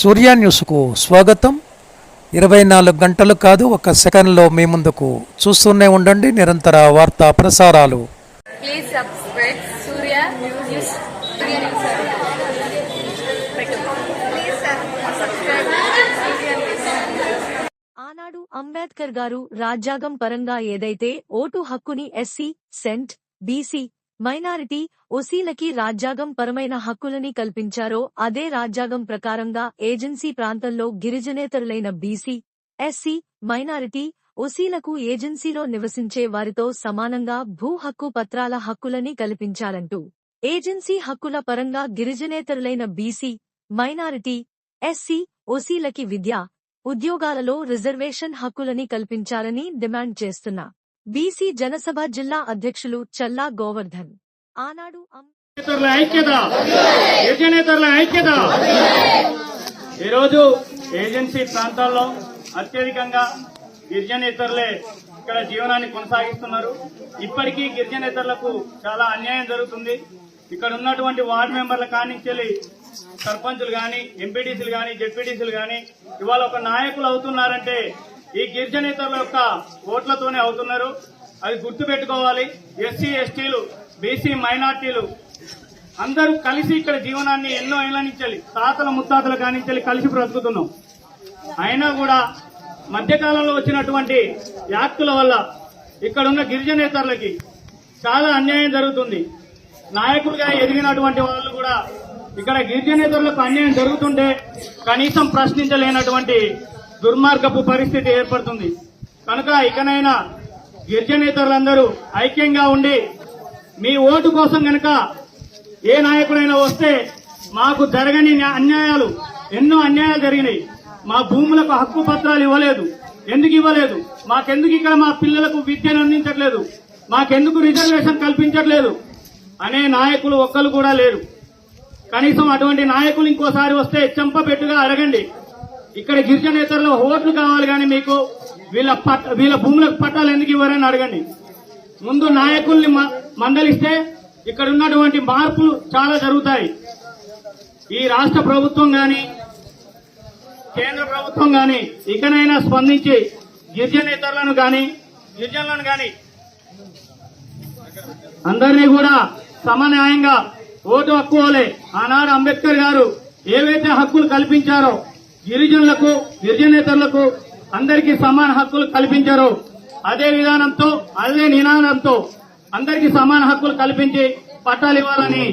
సూర్య న్యూస్కు స్వాగతం. ఇరవై నాలుగు గంటలు కాదు ఒక సెకండ్లో మీ ముందుకు చూస్తూనే ఉండండి. నిరంతర వార్తా ప్రసారాలు. న్యూస్ ఆనాడు అంబేద్కర్ గారు రాజ్యాంగం పరంగా ఏదైతే ఓటు హక్కుని ఎస్సీ సెంట్ బీసీ మైనారిటీ ఓసీలకి రాజ్యాంగం పరమైన హక్కులని కల్పించారో అదే రాజ్యాంగం ప్రకారంగా ఏజెన్సీ ప్రాంతంలో గిరిజనేతరులైన బీసీ ఎస్సీ మైనారిటీ ఓసీలకు ఏజెన్సీలో నివసించే వారితో సమానంగా భూ హక్కు పత్రాల హక్కులని కల్పించాలంటూ. ఏజెన్సీ హక్కుల పరంగా గిరిజనేతరులైన బీసీ మైనారిటీ ఎస్సీ ఓసీలకి విద్య ఉద్యోగాలలో రిజర్వేషన్ హక్కులని కల్పించాలని డిమాండ్ చేస్తున్న. బీసీ జనసభ జిల్లా అధ్యక్షులు చల్లా గోవర్ధన్. ఆనాడు నేతరుల ఐక్యత. ఐక్యత. ఈరోజు ఏజెన్సీ ప్రాంతాల్లో అత్యధికంగా గిరిజనేతరులే ఇక్కడ జీవనాన్ని కొనసాగిస్తున్నారు. ఇప్పటికీ గిరిజనేతరులకు చాలా అన్యాయం జరుగుతుంది. ఇక్కడ ఉన్నటువంటి వార్డు మెంబర్ల కానించెల్లి సర్పంచులు గాని ఎంపీటీసీలు గాని జెడ్పీటీసీలు గాని ఇవాళ ఒక నాయకులు అవుతున్నారంటే ఈ గిరిజనేతల యొక్క ఓట్లతోనే అవుతున్నారు. అది గుర్తు పెట్టుకోవాలి ఎస్సీ ఎస్టీలు బీసీ మైనార్టీలు అందరూ కలిసి ఇక్కడ జీవనాన్ని ఎన్నో ఏళ్ళ నుంచి తాతల ముత్తాతల కానించాలి కలిసి బ్రతుకుతున్నాం. అయినా కూడా మధ్యకాలంలో వచ్చినటువంటి యాక్టుల వల్ల ఇక్కడ ఉన్న గిరిజనేతరులకి చాలా అన్యాయం జరుగుతుంది. నాయకులుగా ఎదిగినటువంటి వాళ్ళు కూడా ఇక్కడ గిరిజనేతరులకు అన్యాయం జరుగుతుంటే కనీసం ప్రశ్నించలేనటువంటి దుర్మార్గపు పరిస్థితి ఏర్పడుతుంది. కనుక ఇకనైనా గిరిజనేతరులందరూ ఐక్యంగా ఉండి మీ ఓటు కోసం గనక ఏ నాయకుడైనా వస్తే మాకు జరగని అన్యాయాలు ఎన్నో అన్యాయాలు జరిగినాయి. మా భూములకు హక్కు పత్రాలు ఇవ్వలేదు. ఎందుకు ఇవ్వలేదు? మాకెందుకు ఇక్కడ మా పిల్లలకు విద్యను అందించట్లేదు? మాకెందుకు రిజర్వేషన్ కల్పించట్లేదు? అనే నాయకులు ఒక్కరు కూడా లేరు. కనీసం అటువంటి నాయకులు ఇంకోసారి వస్తే చెంపపెట్టుగా అడగండి. ఇక్కడ గిరిజనేతరులు ఓట్లు కావాలి కానీ మీకు వీళ్ళ పట్ వీళ్ళ భూములకు పట్టాలు ఎందుకు ఇవ్వరని అడగండి. ముందు నాయకుల్ని మ- మందలిస్తే ఇక్కడ ఉన్నటువంటి మార్పులు చాలా జరుగుతాయి. ఈ రాష్ట్ర ప్రభుత్వం కానీ కేంద్ర ప్రభుత్వం కానీ ఇకనైనా స్పందించి గిరిజనేతరులను కానీ గిరిజనులను కానీ అందరినీ కూడా సమన్యాయంగా ఓటు హక్కు ఆనాడు అంబేద్కర్ గారు ఏవైతే హక్కులు కల్పించారో గిరిజనులకు గిరిజనేతరులకు అందరికీ సమాన హక్కులు కల్పించారు. అదే విధానంతో అదే నినాదంతో అందరికీ సమాన హక్కులు కల్పించి పట్టాలు ఇవ్వాలని